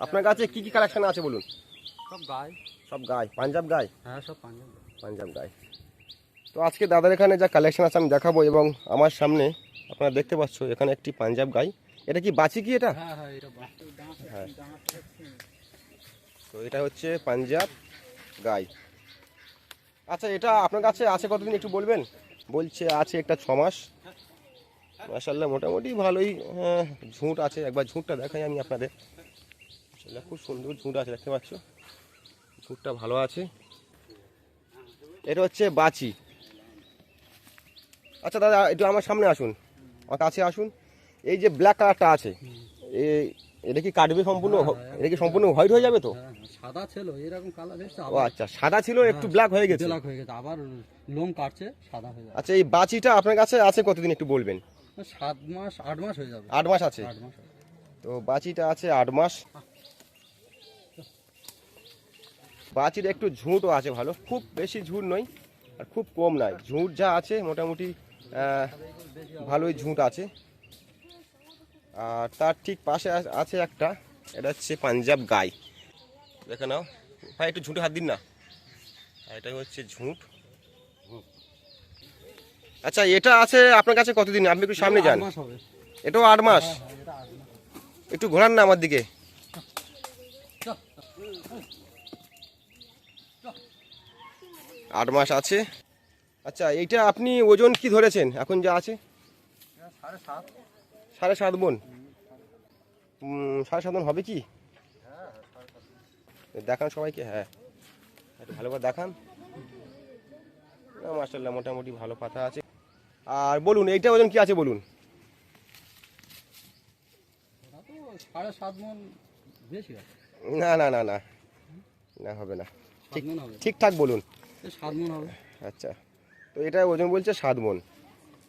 আপনার কাছে কি কি কালেকশন আছে বলুন? সব গায়ে সব গাই। পাঞ্জাব গাই? হ্যাঁ সব পাঞ্জাব। পাঞ্জাব গাই। তো আজকে দাদার এখানে যা কালেকশন আছে আমি দেখাবো এবং আমার সামনে আপনারা দেখতে পাচ্ছ এখানে একটি পাঞ্জাব গাই। এটা কি বাঁচি কি এটা? হ্যাঁ হ্যাঁ হ্যাঁ। তো এটা হচ্ছে পাঞ্জাব গাই। আচ্ছা এটা আপনার কাছে আছে কতদিন একটু বলবেন? বলছে আছে একটা ছ মাস। মাসাল্লাহ মোটামুটি ভালোই আহ, ঝুঁট আছে। একবার ঝুঁটটা দেখাই আমি আপনাদের। মাশাআল্লাহ, খুব সুন্দর ঝুঁট আছে দেখতে পাচ্ছ? ঝুঁটটা ভালো আছে। এটা হচ্ছে বাচি। আচ্ছা দাদা একটু আমার সামনে আসুন। আমার কাছে আসুন। এই যে ব্ল্যাক কালারটা আছে এই এটা কি কাটবে সম্পূর্ণ? এটা কি সম্পূর্ণ হোয়াইট হয়ে যাবে তো? হ্যাঁ হ্যাঁ, সাদা ছিল এরকম কালার এসছে ও আচ্ছা সাদা ছিল একটু ব্ল্যাক হয়ে গেছে। ব্ল্যাক হয়ে গেছে আবার লোম কাটছে সাদা হয়ে যাবে। আচ্ছা এই বাচিটা আপনার কাছে আছে কতদিন একটু বলবেন? সাত মাস আট মাস হয়ে যাবে। আট মাস আছে? আট মাস তো বাচিটা আছে আট মাস। বাচির একটু ঝুঁটও আছে ভালো। খুব বেশি ঝুঁট নয় আর খুব কম নয়। ঝুঁট যা আছে মোটামুটি ভালোই ঝুঁট আছে। আর তার ঠিক পাশে আছে একটা এটা হচ্ছে পাঞ্জাব গাই। দেখে নাও। ভাই একটু ঝুঁটে হাত দিন না। আর এটা হচ্ছে ঝুঁট। আচ্ছা এটা আছে আপনার কাছে কতদিন? আপনি একটু সামনে যান। এটাও আট মাস? হ্যাঁ এটা আট মাস। একটু ঘোরান না আমার দিকে। আট মাস আছে। আচ্ছা এইটা আপনি ওজন কি ধরেছেন? এখন যা আছে? সাড়ে সাত। সাত সাড়ে সাত মন হবে কি? দেখান সবাইকে হ্যাঁ। একটু ভালো করে দেখান। না মার্শাল্লাহ মোটামুটি ভালো পাতা আছে। আর বলুন এইটা ওজন কি আছে বলুন? না না না না। না হবে না। ঠিক ঠিকঠাক বলুন। সাত মন হবে। আচ্ছা তো এটা ওজন বলছে সাত মন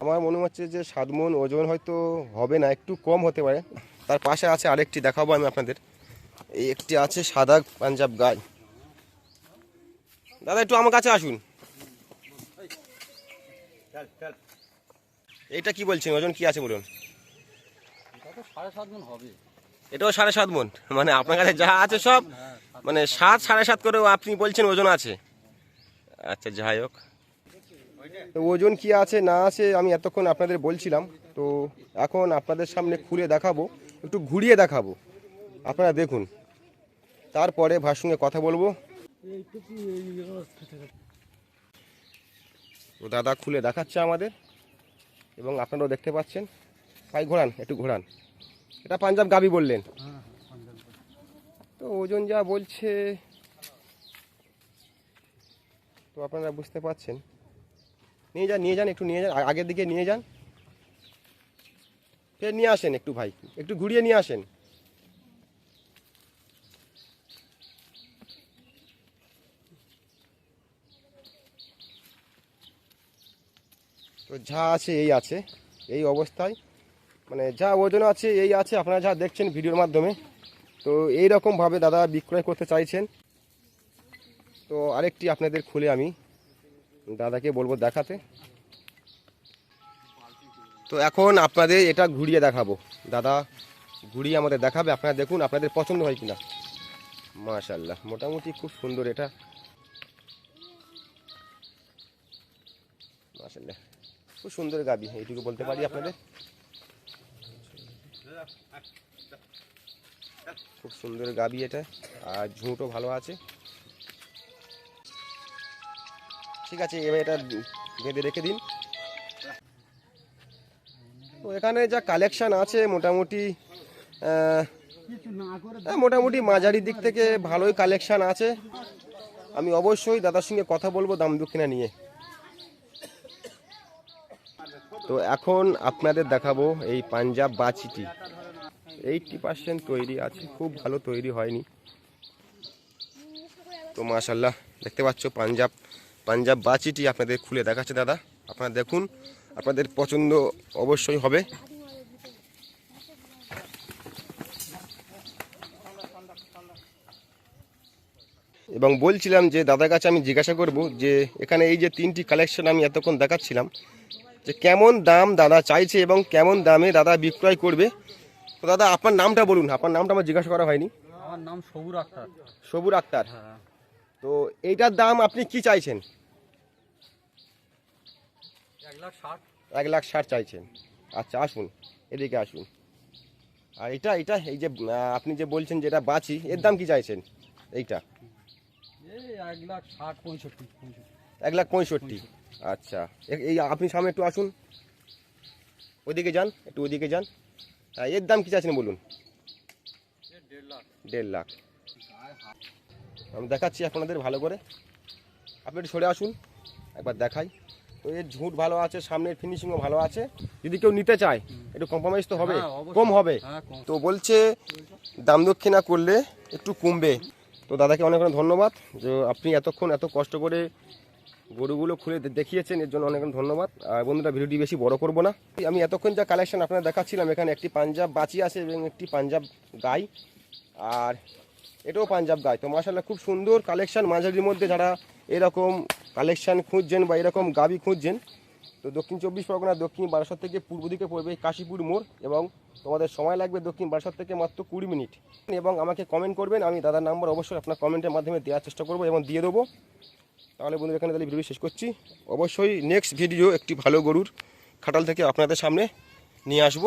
আমার মনে হচ্ছে যে সাত মন ওজন হয়তো হবে না একটু কম হতে পারে। তার পাশে আছে আরেকটি দেখাবো আমি আপনাদের। এই একটি আছে সাদা পাঞ্জাব গাই দাদা একটু আমার কাছে আসুন। এটা কি বলছেন? ওজন কি আছে বলুন। এটাও সাড়ে সাত মন মানে আপনার কাছে যা আছে সব মানে সাত সাড়ে সাত করেও আপনি বলছেন ওজন আছে। আচ্ছা যাই হোক। ওজন কি আছে, না আছে আমি এতক্ষণ আপনাদের বলছিলাম। তো এখন আপনাদের সামনে খুলে দেখাবো, একটু ঘুরিয়ে দেখাবো। আপনারা দেখুন। তারপরে ভার সঙ্গে কথা বলব। তো দাদা খুলে দেখাচ্ছে আমাদের, এবং আপনারাও দেখতে পাচ্ছেন। ভাই, ঘোরান, একটু ঘোরান। এটা পাঞ্জাব গাবি বললেন। তো ওজন যা বলছে তো আপনারা বুঝতে পারছেন নিয়ে যান নিয়ে যান, একটু নিয়ে যান আগের দিকে নিয়ে যান। ফের নিয়ে আসেন একটু ভাই, একটু ঘুরিয়ে নিয়ে আসেন। তো যা আছে এই আছে, এই অবস্থায়। মানে যা ওজন আছে, এই আছে, আপনারা যা দেখছেন ভিডিওর মাধ্যমে। তো এই রকমভাবে দাদা বিক্রয় করতে চাইছেন। তো আরেকটি আপনাদের খুলে আমি দাদাকে বলব দেখাতে। তো এখন আপনাদের এটা ঘুরিয়ে দেখাবো। দাদা ঘুরিয়ে আমাদের দেখাবে। আপনারা দেখুন, আপনাদের পছন্দ হয় কিনা। মাশাল্লাহ মোটামুটি খুব সুন্দর এটা। মাশাল্লাহ খুব সুন্দর গাবি, এইটুকু বলতে পারি আপনাদের। খুব সুন্দর গাবি এটা, আর ঝুঁটও ভালো আছে। ঠিক আছে, এবার এটা বেঁধে রেখে দিন। তো এখানে যা কালেকশান আছে, মোটামুটি মোটামুটি মাঝারির দিক থেকে ভালোই কালেকশান আছে। আমি অবশ্যই দাদার সঙ্গে কথা বলব দাম দক্ষিণা নিয়ে। তো এখন আপনাদের দেখাবো এই পাঞ্জাব বাচিটি এইটটি পার্সেন্ট তৈরি আছে, খুব ভালো তৈরি হয়নি। তো মাশাল্লাহ দেখতে পাচ্ছ পাঞ্জাব। পাঞ্জাব বাচিটি আপনাদের খুলে দেখাচ্ছে দাদা। আপনারা দেখুন আপনাদের পছন্দ অবশ্যই হবে। এবং বলছিলাম যে দাদার কাছে আমি জিজ্ঞাসা করব যে এখানে এই যে তিনটি কালেকশন আমি এতক্ষণ দেখাচ্ছিলাম যে কেমন দাম দাদা চাইছে এবং কেমন দামে দাদা বিক্রয় করবে? তো দাদা আপনার নামটা বলুন আপনার নামটা আমার জিজ্ঞাসা করা হয়নি। আমার নাম সবুর আক্তার। সবুর আক্তার। হ্যাঁ। তো এইটার দাম আপনি কি চাইছেন? এক লাখ ষাট। চাইছেন। আচ্ছা আসুন এদিকে আসুন। আর এটা এটা এই যে আপনি যে বলছেন যেটা বাঁচি এর দাম কি চাইছেন? এইটা। এক লাখ পঁয়ষট্টি আচ্ছা এই আপনি সামনে একটু আসুন। ওইদিকে যান একটু ওইদিকে যান। হ্যাঁ, এর দাম কি চাইছেন বলুন? দেড় লাখ। আমি দেখাচ্ছি আপনাদের ভালো করে। আপনি একটু সরে আসুন একবার দেখাই। তো এর ঝুঁট ভালো আছে সামনের ফিনিশিংও ভালো আছে। যদি কেউ নিতে চায় একটু কম্প্রোমাইজ তো হবে হ্যাঁ, কম হবে। হ্যাঁ তো বলছে দাম দক্ষিণা করলে একটু কমবে। তো দাদাকে অনেক অনেক ধন্যবাদ যে আপনি এতক্ষণ এত কষ্ট করে গরুগুলো খুলে দেখিয়েছেন এর জন্য অনেক অনেক ধন্যবাদ। আর বন্ধুরা ভিডিওটি বেশি বড় করব না। আমি এতক্ষণ যা কালেকশন আপনারা দেখাচ্ছিলাম এখানে একটি পাঞ্জাব বাচি আছে এবং একটি পাঞ্জাব গাই। আর এটাও পাঞ্জাব গাই তো মাসাল্লাহ খুব সুন্দর কালেকশান মাঝারির মধ্যে যারা এরকম কালেকশান খুঁজছেন বা এরকম গাবি খুঁজছেন, তো দক্ষিণ চব্বিশ পরগনা, দক্ষিণ বারাসত থেকে পূর্ব দিকে পড়বে কাশীপুর মোড় এবং তোমাদের সময় লাগবে দক্ষিণ বারাসত থেকে মাত্র কুড়ি মিনিট। এবং আমাকে কমেন্ট করবেন, আমি দাদার নাম্বার অবশ্যই আপনার কমেন্টের মাধ্যমে দেওয়ার চেষ্টা করব এবং দিয়ে দেবো। তাহলে বন্ধুরা, এখানে তাহলে ভিডিও শেষ করছি। অবশ্যই নেক্সট ভিডিও একটি ভালো গরুর খাটাল থেকে আপনাদের সামনে নিয়ে আসব।